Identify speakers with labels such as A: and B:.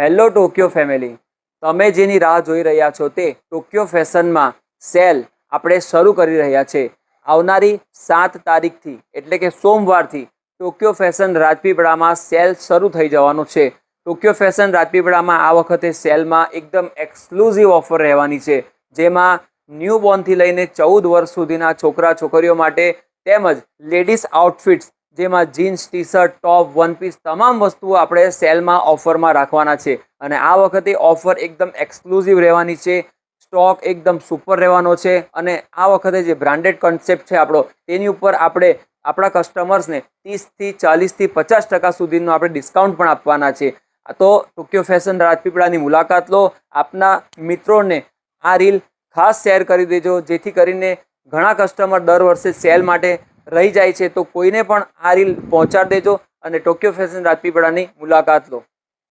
A: Hello Tokyo family. તમે જેની રાહ જોઈ રહ્યા છો તે ટોક્યો ફેશનમાં સેલ આપણે શરૂ કરી રહ્યા છે. આવનારી સાત તારીખથી, એટલે કે સોમવારથી ટોક્યો ફેશન રાજપીપળામાં સેલ શરૂ થઈ જવાનો છે. ટોક્યો ફેશન રાજપીપળામાં આ વખતે સેલમાં એકદમ એક્સક્લુઝિવ ઓફર રહેવાની છે. જેમાં ન્યૂ બોર્નથી લઈને ચૌદ વર્ષ સુધીના છોકરા છોકરીઓ માટે તેમજ લેડીઝ આઉટફિટ્સ જેમાં jeans T shirt top, one piece તમામ વસ્તુઓ આપણે સેલમાં, ઓફરમાં રાખવાના છે. અને આ વખતે ઓફર એકદમ એક્સક્લુઝિવ રહેવાની છે. સ્ટોક એકદમ સુપર રહેવાનો છે. અને આ વખતે જે બ્રાન્ડેડ કન્સેપ્ટ છે આપણો, તેની ઉપર આપણે, આપણા કસ્ટમર્સને ત્રીસથી ચાલીસથી પચાસ ટકા સુધીનું આપણે ડિસ્કાઉન્ટ પણ આપવાના છે. તો ટોક્યો ફેશન રાજપીપળાની મુલાકાત લો. આપના મિત્રોને આ રીલ ખાસ શેર કરી દેજો. જેથી કરીને ઘણા કસ્ટમર દર વર્ષે સેલ માટે રહી જાય છે, તો કોઈને પણ આ રીલ પહોંચાડી દેજો અને ટોક્યો ફેશન રાજપીપળાની મુલાકાત લો.